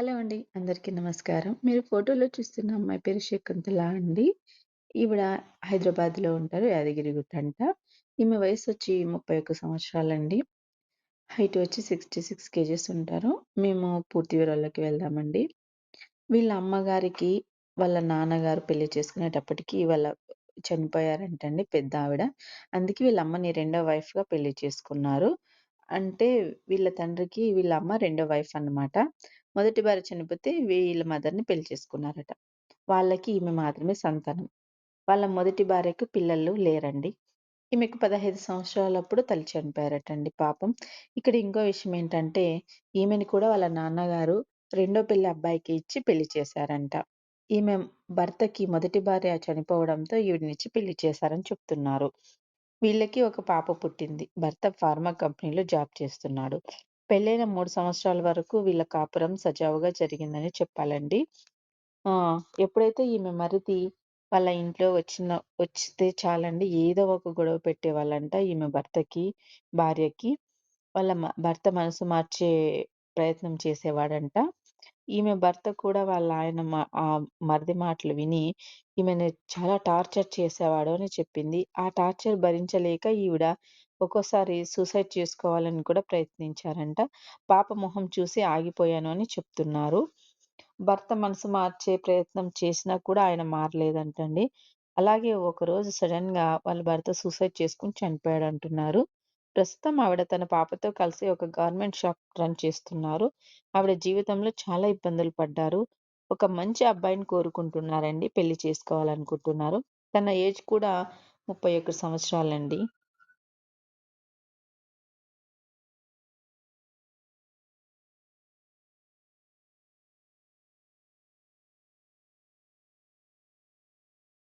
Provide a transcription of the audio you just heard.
Hello అండి. అందరికీ నమస్కారం. మీరు ఫోటోలో చూస్తున్న అమ్మాయి పేరు శకుంతల అండి. ఈవిడ హైదరాబాద్‌లో ఉంటారు. యాదగిరిగుట్టంట. ఈమె వయసు వచ్చి ముప్పై ఒక్క సంవత్సరాలండి. హైట్ వచ్చి 66 కేజెస్ ఉంటారు. మేము పూర్తి వివరాల్లోకి వెళ్దామండి. వీళ్ళ అమ్మగారికి, వాళ్ళ నాన్నగారు పెళ్ళి చేసుకునేటప్పటికి వాళ్ళ చనిపోయారంటండి పెద్దావిడ. అందుకే వీళ్ళ అమ్మని రెండో వైఫ్‌గా పెళ్ళి చేసుకున్నారు. అంటే వీళ్ళ తండ్రికి వీళ్ళ అమ్మ రెండో వైఫ్ అన్నమాట. మొదటి భార్య చనిపోతే వీళ్ళ మదర్‌ని పెళ్ళి చేసుకున్నారట. వాళ్ళకి ఈమె మాత్రమే సంతానం. వాళ్ళ మొదటి భార్యకు పిల్లలు లేరండి. ఈమెకు 15 సంవత్సరాలప్పుడు తల్లి చనిపోయారటండి పాపం. ఇక్కడ ఇంకో విషయం ఏంటంటే, ఈమెని కూడా వాళ్ళ నాన్నగారు రెండో పెళ్ళి అబ్బాయికి ఇచ్చి పెళ్ళి చేశారంట. ఈమె భర్తకి మొదటి భార్య చనిపోవడంతో ఈవిడనిచ్చి పెళ్ళి చేశారని చెప్తున్నారు. వీళ్ళకి ఒక పాప పుట్టింది. భర్త ఫార్మా కంపెనీలో జాబ్ చేస్తున్నాడు. పెళ్ళైన మూడు సంవత్సరాల వరకు వీళ్ళ కాపురం సజావుగా జరిగిందని చెప్పాలండి. ఆ ఎప్పుడైతే ఈమె మరిది వాళ్ళ ఇంట్లో వచ్చిన వచ్చితే చాలండి ఏదో ఒక గొడవ పెట్టేవాళ్ళంట ఈమె భర్తకి, భార్యకి. వాళ్ళ మ భర్త మనసు మార్చే ప్రయత్నం చేసేవాడంట. ఈమె భర్త కూడా వాళ్ళ ఆయన మా మరిది మాటలు విని ఈమెను చాలా టార్చర్ చేసేవాడు అని చెప్పింది. ఆ టార్చర్ భరించలేక ఈవిడ ఒక్కోసారి సూసైడ్ చేసుకోవాలని కూడా ప్రయత్నించారంట. పాప మొహం చూసి ఆగిపోయాను అని చెప్తున్నారు. భర్త మనసు మార్చే ప్రయత్నం చేసినా కూడా ఆయన మారలేదంటండి. అలాగే ఒకరోజు సడెన్‌గా వాళ్ళ భర్త సూసైడ్ చేసుకొని చనిపోయాడంటున్నారు. ప్రస్తుతం ఆవిడ తన పాపతో కలిసి ఒక గార్మెంట్ షాప్ రన్ చేస్తున్నారు. ఆవిడ జీవితంలో చాలా ఇబ్బందులు పడ్డారు. ఒక మంచి అబ్బాయిని కోరుకుంటున్నారండి. పెళ్ళి చేసుకోవాలనుకుంటున్నారు. తన ఏజ్ కూడా 31 సంవత్సరాలండి.